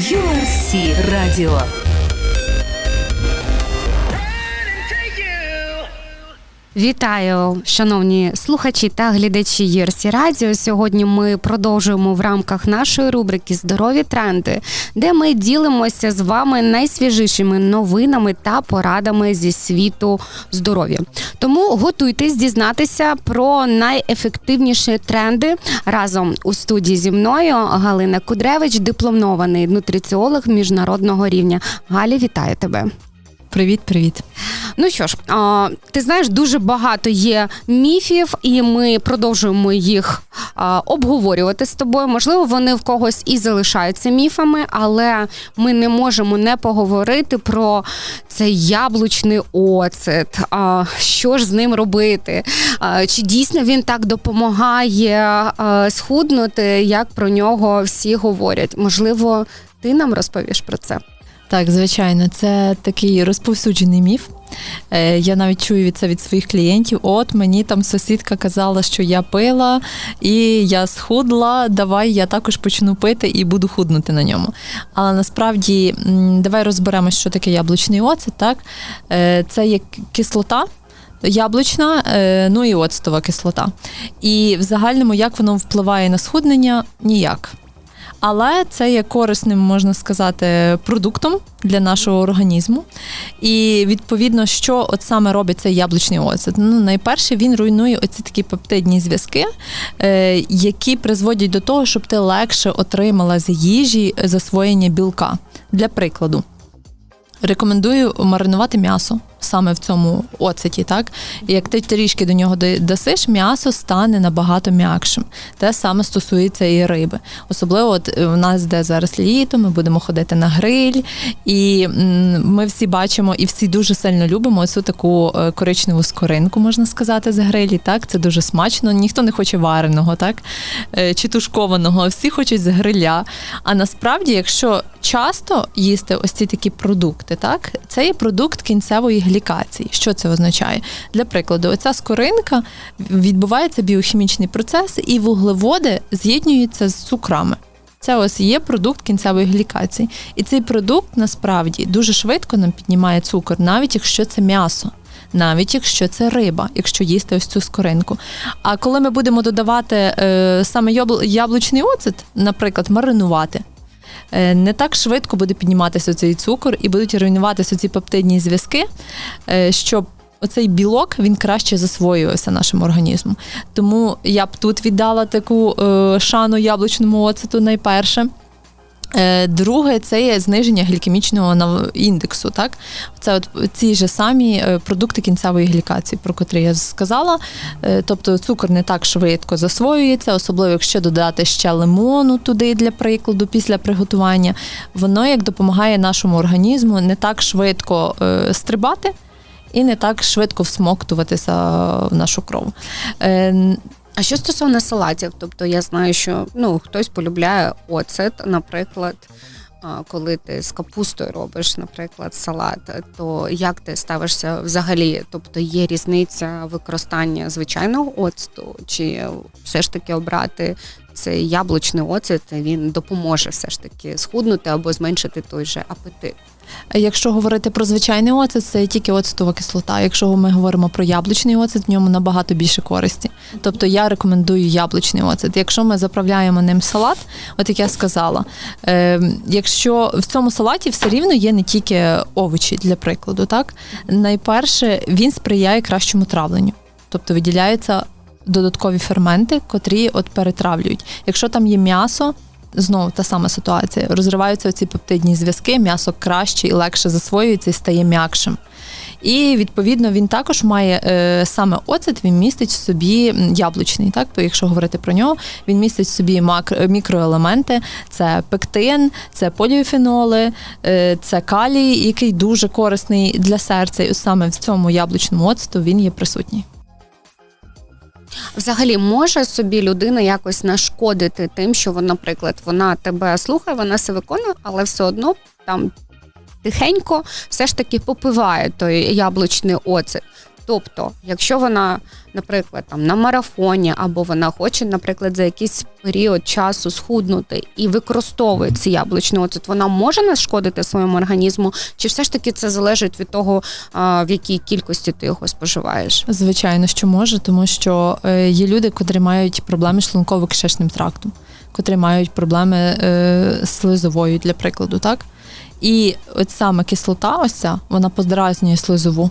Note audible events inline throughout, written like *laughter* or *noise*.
URC Радіо. Вітаю, шановні слухачі та глядачі Єрсі Радіо. Сьогодні ми продовжуємо в рамках нашої рубрики Здорові тренди, де ми ділимося з вами найсвіжішими новинами та порадами зі світу здоров'я. Тому готуйтесь дізнатися про найефективніші тренди разом у студії зі мною Галина Кудревич, дипломований нутриціолог міжнародного рівня. Галі, вітаю тебе. Привіт, привіт. Ну що ж, ти знаєш, дуже багато є міфів, і ми продовжуємо їх обговорювати з тобою. Можливо, вони в когось і залишаються міфами, але ми не можемо не поговорити про цей яблучний оцет. Що ж з ним робити? Чи дійсно він так допомагає схуднути, як про нього всі говорять? Можливо, ти нам розповіш про це? Так, звичайно, це такий розповсюджений міф. Е, Я навіть чую це від своїх клієнтів. От мені там сусідка казала, що я пила і я схудла. Давай я також почну пити і буду худнути на ньому. Але насправді давай розберемось, що таке яблучний оцет. Так? Е, Це є кислота. Яблучна, е, ну і оцтова кислота. І в загальному, як воно впливає на схуднення? Ніяк. Але це є корисним, можна сказати, продуктом для нашого організму. І відповідно, що от саме робить цей яблучний оцет? Ну, найперше, він руйнує оці такі пептидні зв'язки, е, які призводять до того, щоб ти легше отримала з їжі засвоєння білка. Для прикладу. Рекомендую маринувати м'ясо саме в цьому оцеті. Так як ти трішки до нього да- дасиш, м'ясо стане набагато м'якшим. Те саме стосується і риби. Особливо, от е, в нас де зараз літо, ми будемо ходити на гриль, і ми всі бачимо і всі дуже сильно любимо цю таку е, коричневу скоринку, можна сказати, з грилі. Так, це дуже смачно. Ніхто не хоче вареного, так е, чи тушкованого, всі хочуть з гриля. А насправді, якщо часто їсти ось ці такі продукти, так це є продукт кінцевої глікації. Що це означає? Для прикладу, оця скоринка відбувається біохімічний процес, і вуглеводи з'єднуються з цукрами. Це ось є продукт кінцевої глікації. І цей продукт насправді дуже швидко нам піднімає цукор, навіть якщо це м'ясо. Навіть якщо це риба, якщо їсти ось цю скоринку. А коли ми будемо додавати е, саме яблучний оцет, наприклад, маринувати, не так швидко буде підніматися цей цукор і будуть руйнуватися ці пептидні зв'язки, е, щоб оцей білок він краще засвоювався нашим організмом. Тому я б тут віддала таку е, шану яблучному оцету найперше. Е, Друге, це є зниження глікемічного індексу. Так, це от ці ж самі е, продукти кінцевої глікації, про котрі я сказала. Е, Тобто цукор не так швидко засвоюється, особливо якщо додати ще лимону туди для прикладу після приготування. Воно як допомагає нашому організму не так швидко стрибати і не так швидко всмоктуватися в нашу кров. А що стосовно салатів, тобто я знаю, що ну хтось полюбляє оцет, наприклад. Коли ти з капустою робиш, наприклад, салат, то як ти ставишся взагалі? Тобто є різниця використання звичайного оцту, чи все ж таки обрати цей яблучний оцет, він допоможе все ж таки схуднути або зменшити той же апетит? Якщо говорити про звичайний оцет, це тільки оцетова кислота. Якщо ми говоримо про яблучний оцет, в ньому набагато більше користі. Тобто я рекомендую яблучний оцет. Якщо ми заправляємо ним салат, от як я сказала, е, якщо в цьому салаті все рівно є не тільки овочі, для прикладу, так найперше він сприяє кращому травленню, тобто виділяються додаткові ферменти, котрі от перетравлюють. Якщо там є м'ясо. Знову та сама ситуація. Розриваються ці пептидні зв'язки, м'ясо краще і легше засвоюється і стає м'якшим. І відповідно він також має е, саме оцет, він містить в собі яблучний. Так, якщо говорити про нього, він містить в собі макро, мікроелементи: це пектин, це поліфеноли, е, це калій, який дуже корисний для серця. І саме в цьому яблучному оцету він є присутній. Взагалі може собі людина якось нашкодити тим, що вона, наприклад, вона тебе слухає, вона все виконує, але все одно там тихенько все ж таки попиває той яблучний оцет. Тобто, якщо вона, наприклад, там на марафоні, або вона хоче, наприклад, за якийсь період часу схуднути і використовує цей яблучний оцет, вона може нашкодити своєму організму, чи все ж таки це залежить від того, в якій кількості ти його споживаєш? Звичайно, що може, тому що е, є люди, котрі мають проблеми з шлунково-кишечним трактом, котрі мають проблеми е, слизовою, для прикладу, так? І от саме кислота, ось ця, вона подразнює слизову.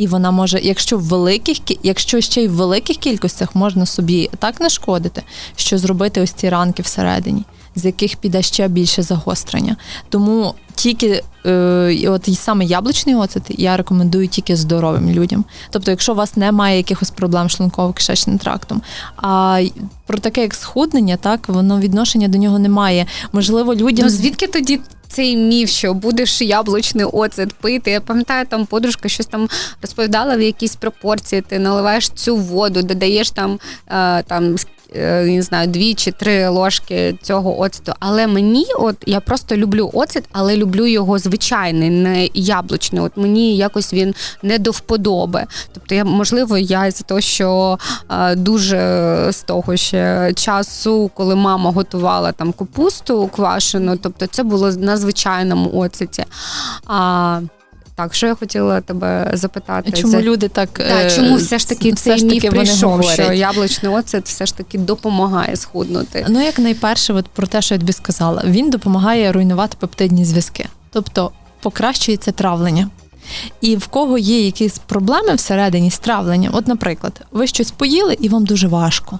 І вона може, якщо в великих, якщо ще й в великих кількостях можна собі так нашкодити, що зробити ось ці ранки всередині, з яких піде ще більше загострення. Тому тільки е, от і саме яблучний оцет я рекомендую тільки здоровим людям. Тобто, якщо у вас немає якихось проблем шлунково-кишечним трактом, а про таке як схуднення, так воно відношення до нього немає. Можливо, людям Ну звідки тоді цей міф, що будеш яблучний оцет пити? Я пам'ятаю, там подружка щось там розповідала в якійсь пропорції. Ти наливаєш цю воду, додаєш там е, там. е, Не знаю, дві чи три ложки цього оцету. Але мені, от я просто люблю оцет, але люблю його звичайний, не яблучний. От мені якось він не до вподоби. Тобто, я можливо, я з того, що е, дуже з того ще часу, коли мама готувала там капусту квашену, тобто це було на звичайному оцеті. А так, що я хотіла тебе запитати? чому За- люди так Так, е, чому все ж таки все цей міф прийшов, що яблучний оцет все ж таки допомагає схуднути? Ну, як найперше, от про те, що я тобі сказала, він допомагає руйнувати пептидні зв'язки, тобто покращується травлення. І в кого є якісь проблеми всередині з травленням, от, наприклад, ви щось поїли і вам дуже важко.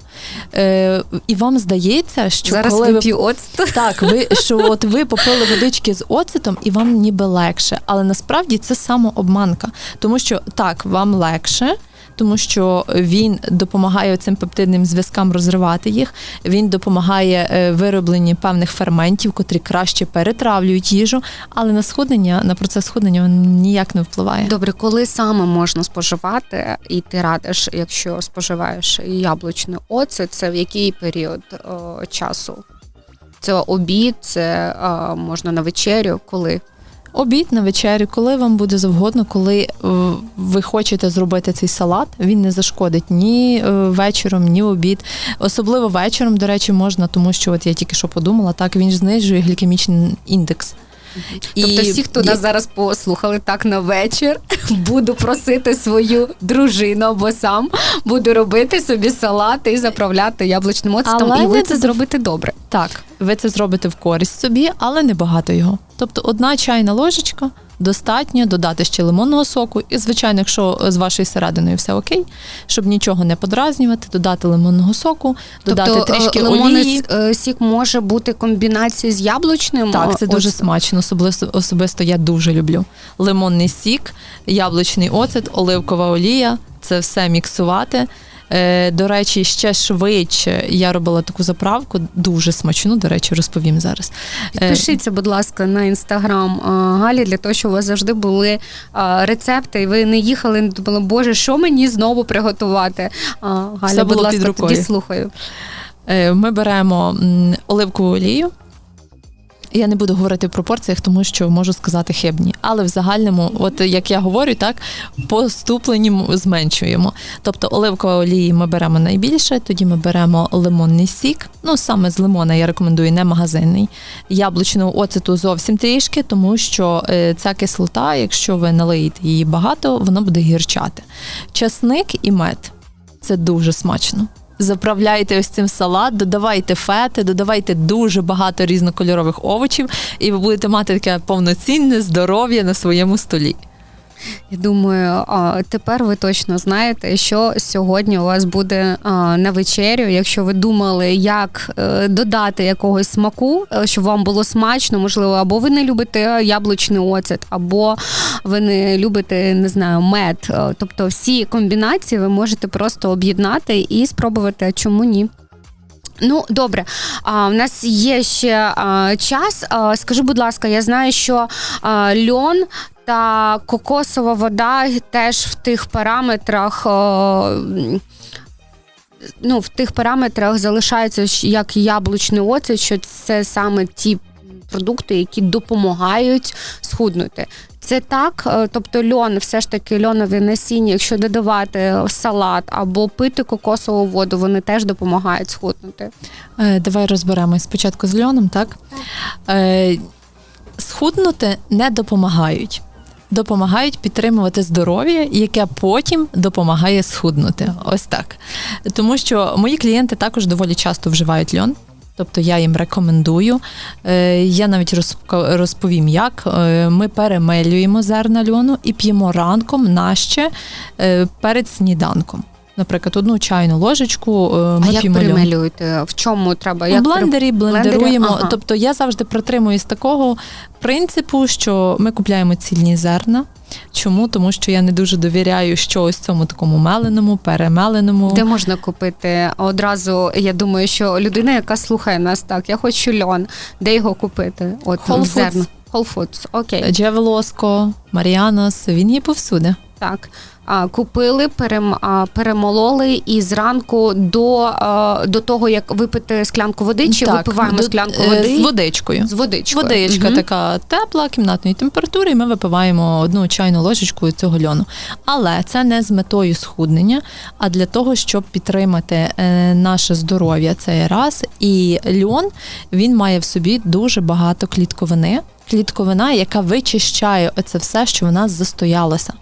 Е, і вам здається, що Зараз коли ви оцет. *laughs* так, ви що от ви попили водички з оцетом, і вам ніби легше. Але насправді це самообманка, тому що так, вам легше. Тому що він допомагає цим пептидним зв'язкам розривати їх. Він допомагає е, виробленні певних ферментів, котрі краще перетравлюють їжу, але на схуднення, на процес схуднення він ніяк не впливає. Добре, коли саме можна споживати, і ти радиш, якщо споживаєш яблучний оцет, це в який період о, часу? Це обід, це а, можна на вечерю, коли? Обід на вечерю, коли вам буде завгодно, коли е, ви хочете зробити цей салат, він не зашкодить ні е, вечором, ні обід. Особливо вечором, до речі, можна, тому що от я тільки що подумала, так він ж знижує глікемічний індекс. Тобто, всі, хто нас зараз послухали так на вечір, *laughs* буду просити свою дружину або сам буду робити собі салат і заправляти яблучним оцетом, Але і ви це зробите добре. Так, ви це зробите в користь собі, але не багато його. Тобто одна чайна ложечка достатньо додати ще лимонного соку. І, звичайно, якщо з вашою серединою все окей, щоб нічого не подразнювати, додати лимонного соку, додати тобто, трішки е, лимонний олії. с- е, сік може бути комбінацією з яблучним. Так, це е, дуже оцетом? смачно. Особисто, особисто я дуже люблю. Лимонний сік, яблучний оцет, оливкова олія. Це все міксувати. Е, до речі, ще швидше я робила таку заправку, дуже смачну, до речі, розповім зараз. Е, Підпишіться, будь ласка, на інстаграм Галі для того, щоб у вас завжди були рецепти, і ви не їхали, і не думали, боже, що мені знову приготувати. Галя, Все будь було ласка, під рукою. тоді слухаю. Е, Ми беремо оливкову олію. Я не буду говорити в пропорціях, тому що можу сказати хибні. Але в загальному, от як я говорю, так по ступленню зменшуємо. Тобто оливкова олії ми беремо найбільше, тоді ми беремо лимонний сік. Ну саме з лимона я рекомендую не магазинний. Яблучного оцету зовсім трішки, тому що е, ця кислота, якщо ви налиєте її багато, вона буде гірчати. Часник і мед це дуже смачно. Заправляйте ось цим салат, додавайте фети, додавайте дуже багато різнокольорових овочів, і ви будете мати таке повноцінне здоров'я на своєму столі. Я думаю, тепер ви точно знаєте, що сьогодні у вас буде на вечерю. Якщо ви думали, як е, додати якогось смаку, е, щоб вам було смачно, можливо, або ви не любите яблучний оцет, або ви не любите, не знаю, мед. Е, Тобто всі комбінації ви можете просто об'єднати і спробувати, а чому ні. Ну, добре, а, у нас є ще а, час. А, скажи, будь ласка, я знаю, що а, льон та кокосова вода теж в тих параметрах. Ну, в тих параметрах залишаються ж як яблучний оцет, що це саме ті продукти, які допомагають схуднути. Це так, Е, тобто льон, все ж таки льонові насіння, якщо додавати салат або пити кокосову воду, вони теж допомагають схуднути. Е, Давай розберемось спочатку з льоном, так? Е, Схуднути не допомагають. Допомагають підтримувати здоров'я, яке потім допомагає схуднути. Ось так. Тому що мої клієнти також доволі часто вживають льон. Тобто я їм рекомендую. Е, Я навіть розпо- розповім, як Е, ми перемелюємо зерна льону і п'ємо ранком наще е, перед сніданком. Наприклад, одну чайну ложечку е, ми а як п'ємо В чому треба? У Як при- блендері блендеруємо. Ага. Тобто я завжди притримуюсь такого принципу, що ми купляємо цільні зерна. Чому? Тому що я не дуже довіряю щось цьому такому меленому, перемеленому. Де можна купити? Одразу я думаю, що людина, яка слухає нас, так я хочу льон. Де його купити? От Whole Foods. зерна. Whole Foods, окей. Джевелоско, Маріанос, він є повсюди. Так. Купили, перемололи і зранку до, до того, як випити склянку води, чи випиваємо до- склянку е, води з водичкою. з водичкою. Водичка Мгм. така тепла, кімнатної температури, і ми випиваємо одну чайну ложечку цього льону. Але це не з метою схуднення, а для того, щоб підтримати е, наше здоров'я цей раз. І льон він має в собі дуже багато клітковини. Клітковина, яка вичищає оце все, що в нас застоялося.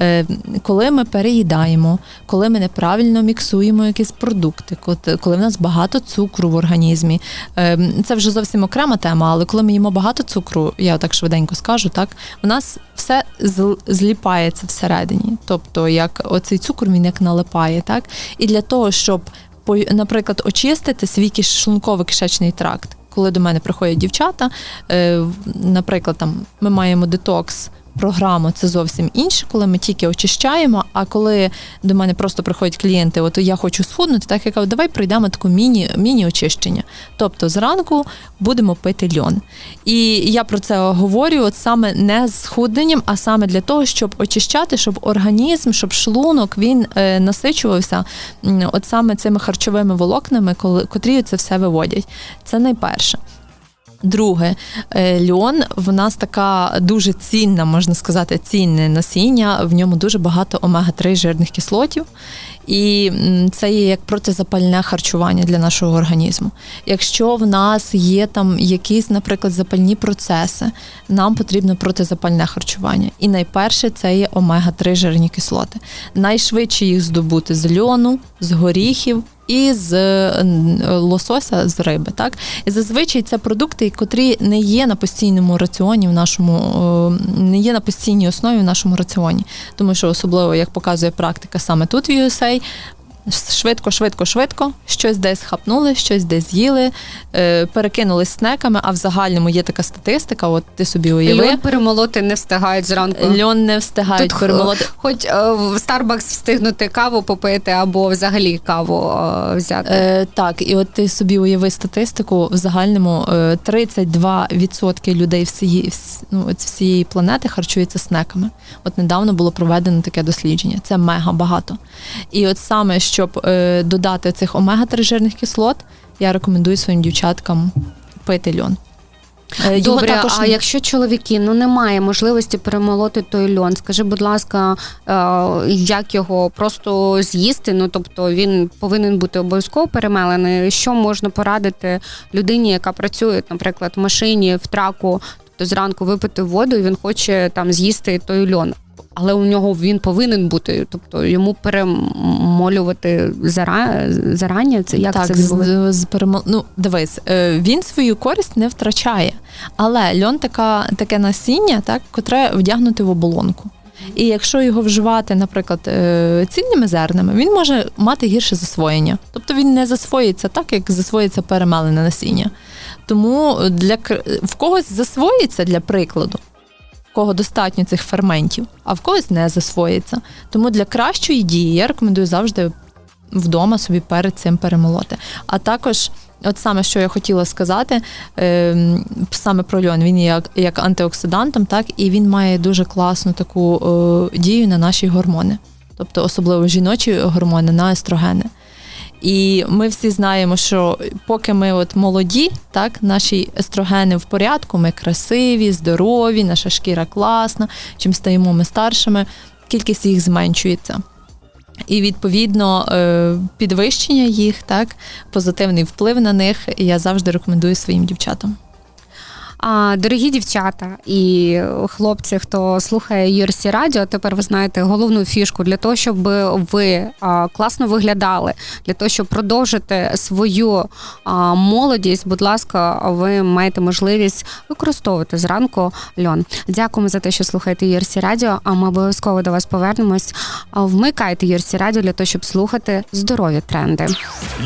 Е, коли ми переїдаємо, коли ми неправильно міксуємо якісь продукти, коли в нас багато цукру в організмі, е, це вже зовсім окрема тема, але коли ми їмо багато цукру, я так швиденько скажу, так у нас все зліпається всередині. Тобто, як оцей цукор він як налипає, так? І для того, щоб наприклад, очистити свій шлунково-кишечний тракт. Коли до мене приходять дівчата, е, наприклад, там ми маємо детокс. Програму це зовсім інше, коли ми тільки очищаємо. А коли до мене просто приходять клієнти, от я хочу схуднути, так я кажу, давай пройдемо таку міні, міні-очищення. Тобто зранку будемо пити льон. І я про це говорю от саме не з схудненням, а саме для того, щоб очищати, щоб організм, щоб шлунок він е, насичувався от саме цими харчовими волокнами, коли котрі це все виводять. Це найперше. Друге, е, льон в нас така дуже цінна, можна сказати, цінне насіння. В ньому дуже багато омега-3 жирних кислотів, і це є як протизапальне харчування для нашого організму. Якщо в нас є там якісь, наприклад, запальні процеси, нам потрібно протизапальне харчування. І найперше це є омега-3 жирні кислоти. Найшвидше їх здобути з льону, з горіхів. І з е, лосося з риби, так і зазвичай це продукти, котрі не є на постійному раціоні в нашому, е, не є на постійній основі в нашому раціоні. Тому що особливо як показує практика саме тут в USA, швидко, швидко, швидко, щось десь хапнули, щось десь з'їли, е, перекинулись снеками, а в загальному є така статистика, от ти собі уяви. Льон перемолоти не встигають зранку. Льон не встигають Тут перемолоти. Хоч е, в Starbucks встигнути каву попити або взагалі каву е, взяти. Е, так, і от ти собі уяви статистику в загальному е, 32% людей всієї, ну, всієї планети харчуються снеками. От недавно було проведено таке дослідження. Це мега багато. І от саме щоб е, додати цих омега-3 жирних кислот, я рекомендую своїм дівчаткам пити льон. Е, його Добре, також а якщо чоловіки ну немає можливості перемолоти той льон, скажи, будь ласка, е, як його просто з'їсти? Ну тобто він повинен бути обов'язково перемелений. Що можна порадити людині, яка працює, наприклад, в машині, в траку, тобто зранку випити воду, і він хоче там з'їсти той льон. Але у нього він повинен бути, тобто йому перемолювати зара... зарані. Це як так, це з, з перемо... ну, дивись, е, він свою користь не втрачає. Але льон така, таке насіння, так, котре вдягнути в оболонку. І якщо його вживати, наприклад, е, цільними зернами, він може мати гірше засвоєння. Тобто він не засвоїться так, як засвоїться перемелене насіння. Тому для в когось засвоїться для прикладу, кого достатньо цих ферментів, а в когось не засвоїться. Тому для кращої дії я рекомендую завжди вдома собі перед цим перемолоти. А також, от саме що я хотіла сказати, е, саме про льон, він є як, як антиоксидантом, так і він має дуже класну таку е, дію на наші гормони, тобто особливо жіночі гормони на естрогени. І ми всі знаємо, що поки ми от молоді, так, наші естрогени в порядку, ми красиві, здорові, наша шкіра класна. Чим стаємо ми старшими, кількість їх зменшується. І відповідно е, підвищення їх, так, позитивний вплив на них я завжди рекомендую своїм дівчатам. А, дорогі дівчата і хлопці, хто слухає URC Радіо, тепер ви знаєте головну фішку для того, щоб ви класно виглядали, для того, щоб продовжити свою молодість. Будь ласка, ви маєте можливість використовувати зранку льон. Дякуємо за те, що слухаєте URC Радіо. А ми обов'язково до вас повернемось. Вмикайте URC Радіо для того, щоб слухати здорові тренди.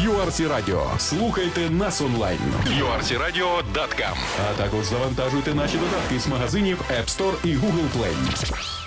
URC Радіо. Слухайте нас онлайн. URCRadio.com А також завантажуйте наші додатки з магазинів App Store і Google Play.